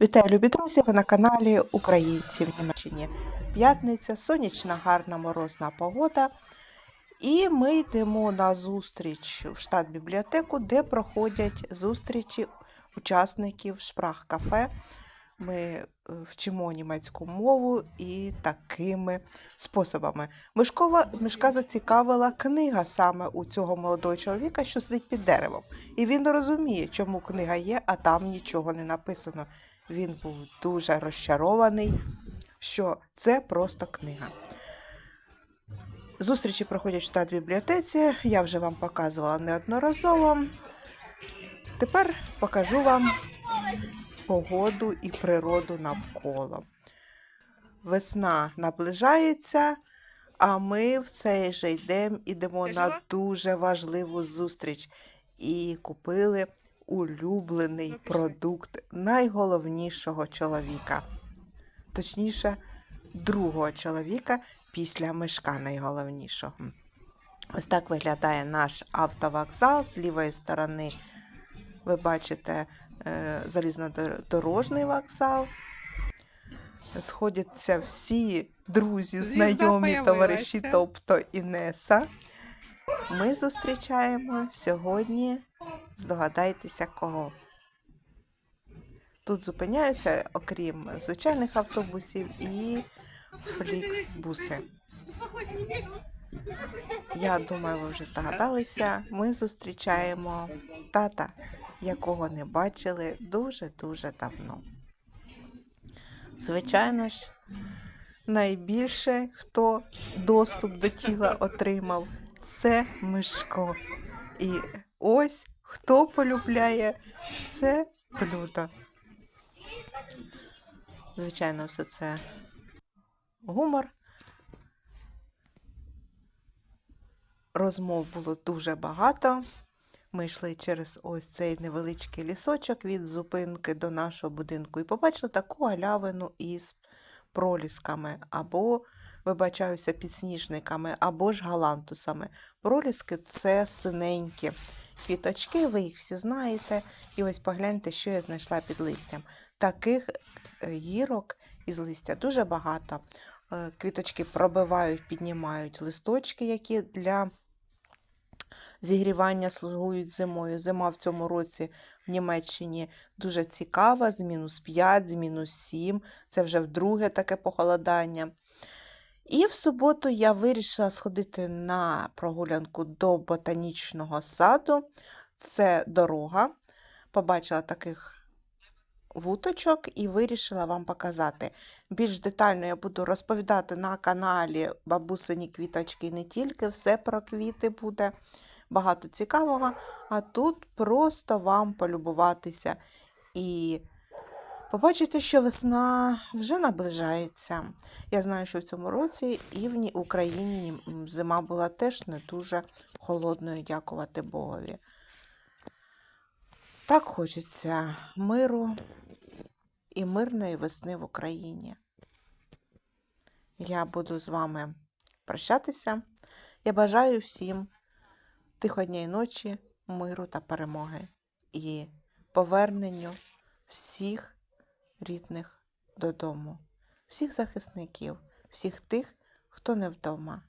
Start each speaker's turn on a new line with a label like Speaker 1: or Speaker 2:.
Speaker 1: Вітаю, любі друзі! Ви на каналі Українці в Німеччині. П'ятниця, сонячна, гарна морозна погода. І ми йдемо на зустріч в штат бібліотеку, де проходять зустрічі учасників шпрах кафе. Ми е, вчимо німецьку мову і такими способами. Мишкова, Мишка зацікавила книга саме у цього молодого чоловіка, що сидить під деревом. І він розуміє, чому книга є, а там нічого не написано. Він був дуже розчарований, що це просто книга. Зустрічі проходять в штат бібліотеці. Я вже вам показувала неодноразово. Тепер покажу вам погоду і природу навколо. Весна наближається, а ми в цей же день ідемо на дуже важливу зустріч і купили улюблений продукт найголовнішого чоловіка. Точніше, другого чоловіка після мишка найголовнішого. Ось так виглядає наш автовокзал з лівої сторони. Ви бачите залізнодорожний вокзал. Сходяться всі друзі, знайомі, товариші, тобто Інеса. Ми зустрічаємо сьогодні, здогадайтеся, кого. Тут зупиняються, окрім звичайних автобусів, і фліксбуси. Я думаю, ви вже здогадалися. Ми зустрічаємо тата, якого не бачили дуже-дуже давно. Звичайно ж, найбільше, хто доступ до тіла отримав, це Мишко. І ось хто полюбляє це блюдо. Звичайно, все це гумор. Розмов було дуже багато. Ми йшли через ось цей невеличкий лісочок від зупинки до нашого будинку і побачили таку галявину із пролісками, або, вибачаюся, підсніжниками, або ж галантусами. Проліски це синенькі квіточки, ви їх всі знаєте. І ось погляньте, що я знайшла під листям. Таких е, гірок із листя дуже багато. Е, Квіточки пробивають, піднімають листочки, які для зігрівання слугують зимою. Зима в цьому році в Німеччині дуже цікава, з мінус 5, з мінус 7. Це вже вдруге таке похолодання. І в суботу я вирішила сходити на прогулянку до ботанічного саду. Це дорога. Побачила таких вуточок і вирішила вам показати. Більш детально я буду розповідати на каналі Бабусині квіточки не тільки, все про квіти буде багато цікавого, а тут просто вам полюбуватися і побачити, що весна вже наближається. Я знаю, що в цьому році і в Україні зима була теж не дуже холодною, дякувати Богові. Так хочеться миру і мирної весни в Україні. Я буду з вами прощатися. Я бажаю всім тихої ночі, миру та перемоги і поверненню всіх рідних додому, всіх захисників, всіх тих, хто не вдома.